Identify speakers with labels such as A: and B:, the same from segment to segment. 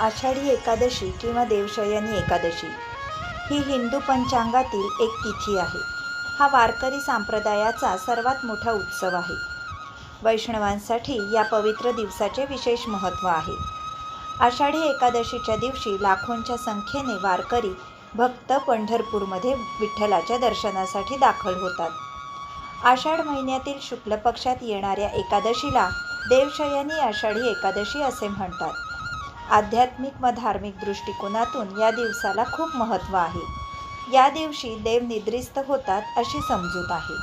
A: आषाढी एकादशी किंवा देवशयनी एकादशी ही हिंदू पंचांगातील एक तिथी आहे. हा वारकरी संप्रदायाचा सर्वात मोठा उत्सव आहे. वैष्णवांसाठी या पवित्र दिवसाचे विशेष महत्त्व आहे. आषाढी एकादशीच्या दिवशी लाखोंच्या संख्येने वारकरी भक्त पंढरपूरमध्ये विठ्ठलाच्या दर्शनासाठी दाखल होतात. आषाढ महिन्यातील शुक्ल पक्षात येणाऱ्या एकादशीला देवशयनी आषाढी एकादशी असे म्हणतात. आध्यात्मिक व धार्मिक दृष्टिकोनातून या दिवसाला खूप महत्त्व आहे. या दिवशी देव निद्रिस्त होतात अशी समजूत आहे.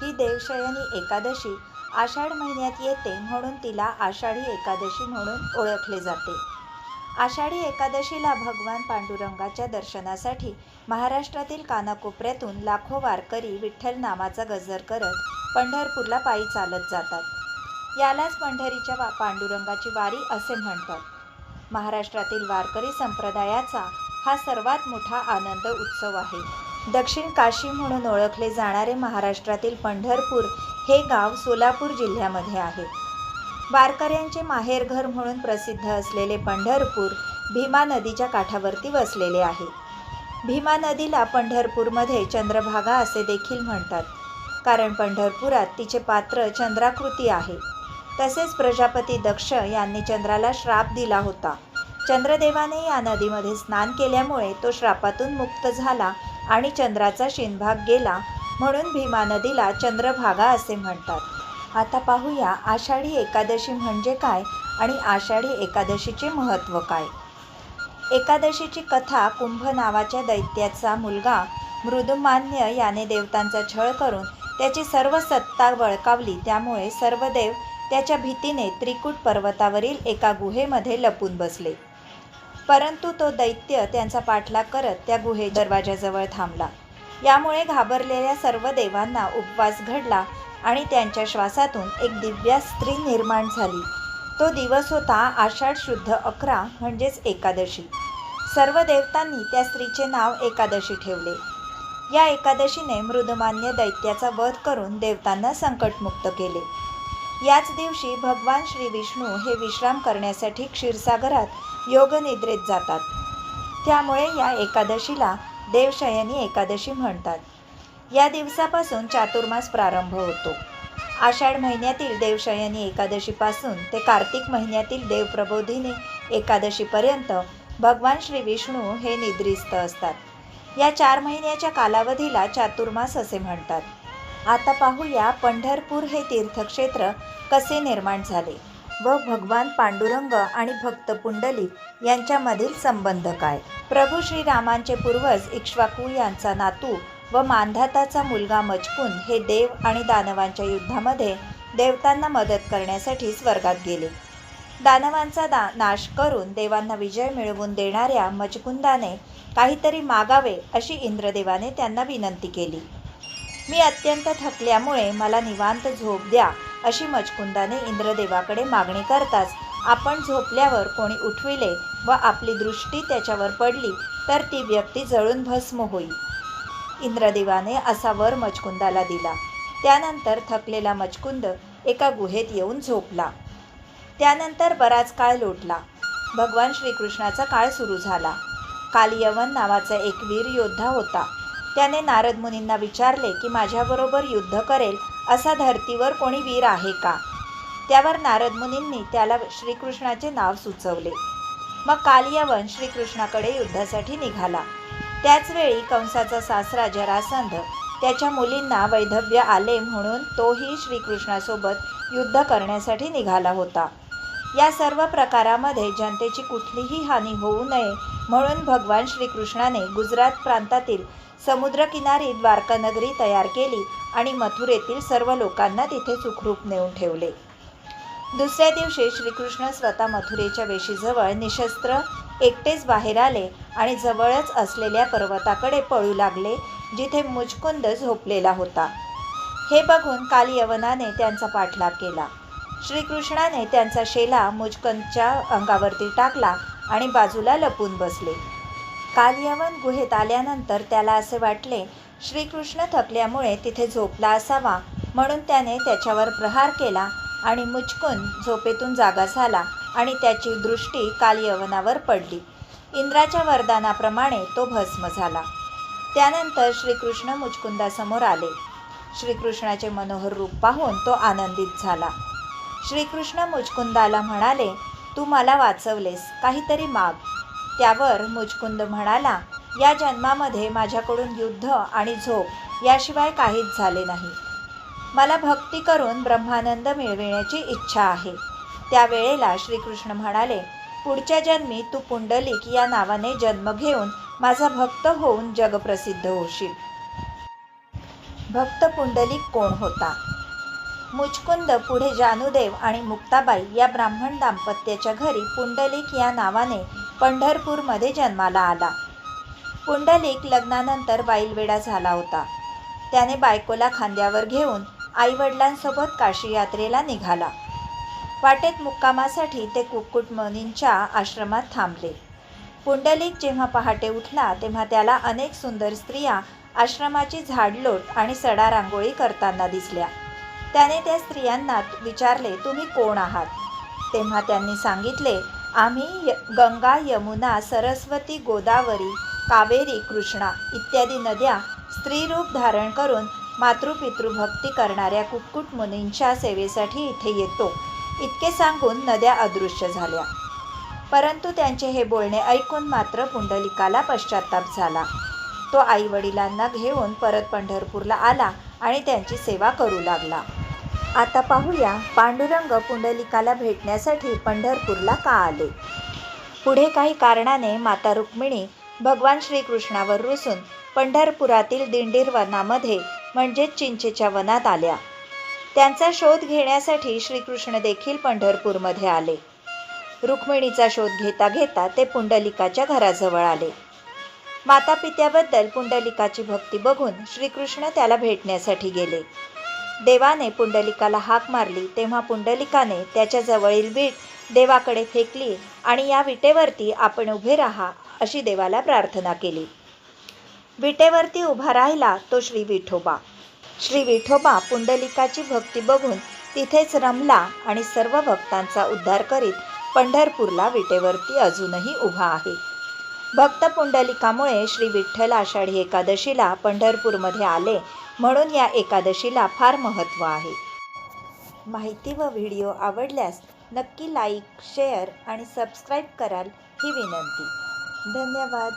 A: ही देवशयनी एकादशी आषाढ महिन्यात येते म्हणून तिला आषाढी एकादशी म्हणून ओळखले जाते. आषाढी एकादशीला भगवान पांडुरंगाच्या दर्शनासाठी महाराष्ट्रातील कानाकोपऱ्यातून लाखो वारकरी विठ्ठल नामाचा गजर करत पंढरपूरला पायी चालत जातात. यालाच पंढरीच्या वा पांडुरंगाची वारी असे म्हणतात. महाराष्ट्रातील वारकरी संप्रदायाचा हा सर्वात मोठा आनंद उत्सव आहे. दक्षिण काशी म्हणून ओळखले जाणारे महाराष्ट्रातील पंढरपूर हे गाव सोलापूर जिल्ह्यामध्ये आहे. वारकऱ्यांचे माहेरघर म्हणून प्रसिद्ध असलेले पंढरपूर भीमा नदीच्या काठावरती वसलेले आहे. भीमा नदीला पंढरपूरमध्ये चंद्रभागा असे देखील म्हणतात. कारण पंढरपुरात तिचे पात्र चंद्राकृती आहे. तसेच प्रजापती दक्ष यांनी चंद्राला श्राप दिला होता. चंद्रदेवाने या नदीमध्ये स्नान केल्यामुळे तो श्रापातून मुक्त झाला आणि चंद्राचा शिनभाग गेला म्हणून भीमा नदीला चंद्रभागा असे म्हणतात. आता पाहूया आषाढी एकादशी म्हणजे काय आणि आषाढी एकादशीचे महत्त्व काय. एकादशीची कथा कुंभ नावाच्या दैत्याचा मुलगा मृदुमान्य याने देवतांचा छळ करून त्याची सर्व सत्ता बळकावली. त्यामुळे सर्व देव त्याच्या भीतीने त्रिकूट पर्वतावरील एका गुहेमध्ये लपून बसले. परंतु तो दैत्य त्यांचा पाठलाग करत त्या गुहे दरवाजाजवळ थांबला. यामुळे घाबरलेल्या सर्व देवांना उपवास घडला आणि त्यांच्या श्वासातून एक दिव्या स्त्री निर्माण झाली. तो दिवस होता आषाढ शुद्ध अकरा म्हणजेच एकादशी. सर्व देवतांनी त्या स्त्रीचे नाव एकादशी ठेवले. या एकादशीने मृदुमान्य दैत्याचा वध करून देवतांना संकटमुक्त केले. याच दिवशी भगवान श्री विष्णू हे विश्राम करण्यासाठी क्षीरसागरात योगनिद्रेत जातात. त्यामुळे या एकादशीला देवशयनी एकादशी म्हणतात. या दिवसापासून चातुर्मास प्रारंभ होतो. आषाढ महिन्यातील देवशयनी एकादशीपासून ते कार्तिक महिन्यातील देवप्रबोधिनी एकादशीपर्यंत भगवान श्री विष्णू हे निद्रिस्त असतात. या चार महिन्याच्या कालावधीला चातुर्मास असे म्हणतात. आता पाहूया पंढरपूर हे तीर्थक्षेत्र कसे निर्माण झाले व भगवान पांडुरंग आणि भक्त पुंडलिक यांच्यामधील संबंध काय? प्रभू श्रीरामांचे पूर्वज इक्ष्वाकू यांचा नातू व मांधाताचा मुलगा मजकून हे देव आणि दानवांच्या युद्धामध्ये देवतांना मदत करण्यासाठी स्वर्गात गेले. दानवांचा दा नाश करून देवांना विजय मिळवून देणाऱ्या मचकुंदाने काहीतरी मागावे अशी इंद्रदेवाने त्यांना विनंती केली. मी अत्यंत थकल्यामुळे मला निवांत झोप द्या अशी मचकुंदाने इंद्रदेवाकडे मागणी करताच आपण झोपल्यावर कोणी उठविले व आपली दृष्टी त्याच्यावर पडली तर ती व्यक्ती जळून भस्म होईल इंद्रदेवाने असा वर मचकुंदाला दिला. त्यानंतर थकलेला मचकुंद एका गुहेत येऊन झोपला. त्यानंतर बराच काळ लोटला. भगवान श्रीकृष्णाचा काळ सुरू झाला. कालियवन नावाचा एक वीर योद्धा होता. त्याने नारद मुनींना विचारले की माझ्याबरोबर युद्ध करेल असा धर्तीवर कोणी वीर आहे का? त्यावर नारद मुनींनी त्याला श्रीकृष्णाचे नाव सुचवले. मग कालियवन श्रीकृष्णाकडे युद्धासाठी निघाला. त्याचवेळी कंसाचा सासरा जरासंध त्याच्या मुलींना वैधव्य आले म्हणून तोही श्रीकृष्णासोबत युद्ध करण्यासाठी निघाला होता. या सर्व प्रकारामध्ये जनतेची कुठलीही हानी होऊ नये म्हणून भगवान श्रीकृष्णाने गुजरात प्रांतातील समुद्रकिनारी द्वारकानगरी तयार केली आणि मथुरेतील सर्व लोकांना तिथे सुखरूप नेऊन ठेवले. दुसऱ्या दिवशी श्रीकृष्ण स्वतः मथुरेच्या वेशीजवळ निशस्त्र एकटेच बाहेर आले आणि जवळच असलेल्या पर्वताकडे पळू लागले जिथे मुचकुंद झोपलेला होता. हे बघून काल यवनाने त्यांचा पाठलाग केला. श्रीकृष्णाने त्यांचा शेला मुचकंदच्या अंगावरती टाकला आणि बाजूला लपून बसले. कालयवन गुहेत आल्यानंतर त्याला असे वाटले श्रीकृष्ण थकल्यामुळे तिथे झोपला असावा म्हणून त्याने त्याच्यावर प्रहार केला आणि मुचकून झोपेतून जागा झाला आणि त्याची दृष्टी काल यवनावर पडली. इंद्राच्या वरदानाप्रमाणे तो भस्म झाला. त्यानंतर श्रीकृष्ण मुचकुंदासमोर आले. श्रीकृष्णाचे मनोहर रूप पाहून तो आनंदित झाला. श्रीकृष्ण मुचकुंदाला म्हणाले तू मला वाचवलेस काहीतरी माग. त्यावर मुचकुंद म्हणाला या जन्मामध्ये माझ्याकडून युद्ध आणि झोप याशिवाय काहीच झाले नाही. मला भक्ती करून ब्रह्मानंद मिळविण्याची इच्छा आहे. त्यावेळेला श्रीकृष्ण म्हणाले पुढच्या जन्मी तू पुंडलिक या नावाने जन्म घेऊन माझा भक्त होऊन जगप्रसिद्ध होशील. भक्त पुंडलिक कोण होता? मुचकुंद पुढे जानुदेव आणि मुक्ताबाई या ब्राह्मण दाम्पत्याच्या घरी पुंडलिक या नावाने पंढरपूरमध्ये जन्माला आला. पुंडलिक लग्नानंतर बाईलवेडा झाला होता. त्याने बायकोला खांद्यावर घेऊन आईवडिलांसोबत काशी यात्रेला निघाला. वाटेत मुक्कामासाठी ते कुक्कुट मुनींच्या आश्रमात थांबले. पुंडलिक जेव्हा पहाटे उठला तेव्हा त्याला अनेक सुंदर स्त्रिया आश्रमाची झाडलोट आणि सडा रांगोळी करताना दिसल्या. त्याने त्या स्त्रियांना विचारले तुम्ही कोण आहात? तेव्हा त्यांनी सांगितले आम्ही य गंगा यमुना सरस्वती गोदावरी कावेरी कृष्णा इत्यादी नद्या स्त्रीरूप धारण करून मातृपितृभक्ती करणाऱ्या कुक्कुट मुनींच्या सेवेसाठी इथे येतो. इतके सांगून नद्या अदृश्य झाल्या. परंतु त्यांचे हे बोलणे ऐकून मात्र पुंडलिकाला पश्चाताप झाला. तो आईवडिलांना घेऊन परत पंढरपूरला आला आणि त्यांची सेवा करू लागला. आता पाहूया पांडुरंग पुंडलिकाला भेटण्यासाठी पंढरपूरला का आले? पुढे काही कारणाने माता रुक्मिणी भगवान श्रीकृष्णावर रुसून पंढरपुरातील दिंडीर वनामध्ये म्हणजेच चिंचेच्या वनात आल्या. त्यांचा शोध घेण्यासाठी श्रीकृष्ण देखील पंढरपूरमध्ये आले. रुक्मिणीचा शोध घेता घेता ते पुंडलिकाच्या घराजवळ आले. माता पित्याबद्दल पुंडलिकाची भक्ती बघून श्रीकृष्ण त्याला भेटण्यासाठी गेले. देवाने पुंडलिकाला हाक मारली. तेव्हा पुंडलिकाने त्याच्या जवळील वीट देवाकडे फेकली आणि या विटेवरती आपण उभे राहा अशी देवाला प्रार्थना केली. विटेवरती उभा राहिला तो श्री विठोबा. श्री विठोबा पुंडलिकाची भक्ती बघून तिथेच रमला आणि सर्व भक्तांचा उद्धार करीत पंढरपूरला विटेवरती अजूनही उभा आहे. भक्त पुंडलिकामुळे श्री विठ्ठल आषाढी एकादशीला पंढरपूरमध्ये आले म्हणून या एकादशीला फार महत्त्व आहे. माहिती व व्हिडिओ आवडल्यास नक्की लाईक शेअर आणि सबस्क्राईब कराल ही विनंती. धन्यवाद.